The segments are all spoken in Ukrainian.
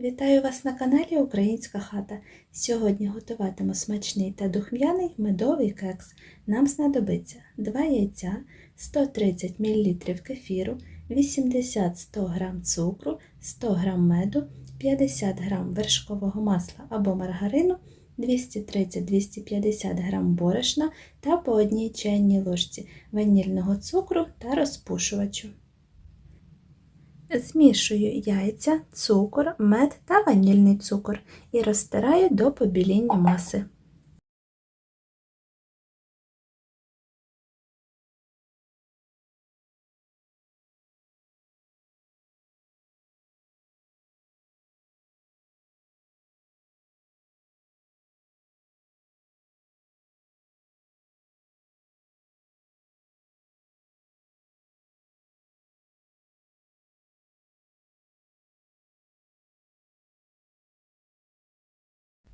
Вітаю вас на каналі Українська хата. Сьогодні готуватиму смачний та духмяний медовий кекс. Нам знадобиться 2 яйця, 130 мл кефіру, 80-100 г цукру, 100 г меду, 50 г вершкового масла або маргарину, 230-250 г борошна та по одній чайній ложці ванільного цукру та розпушувачу. Змішую яйця, цукор, мед та ванільний цукор і розтираю до побіління маси.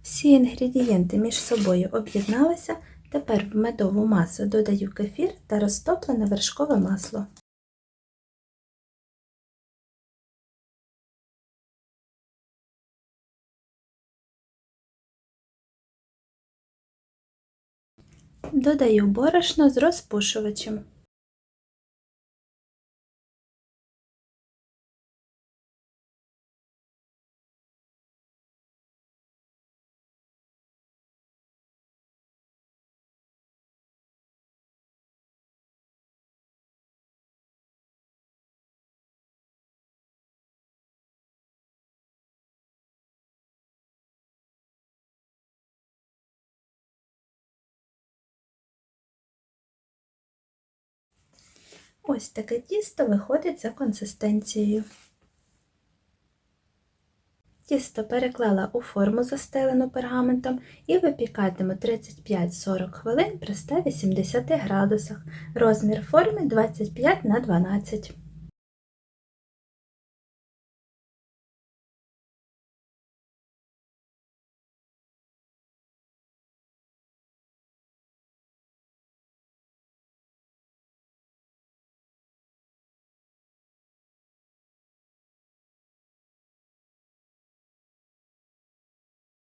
Всі інгредієнти між собою об'єдналися, тепер в медову масу додаю кефір та розтоплене вершкове масло. Додаю борошно з розпушувачем. Ось таке тісто виходить за консистенцією. Тісто переклала у форму, застелену пергаментом, і випікатиму 35-40 хвилин при 180 градусах. Розмір форми 25 на 12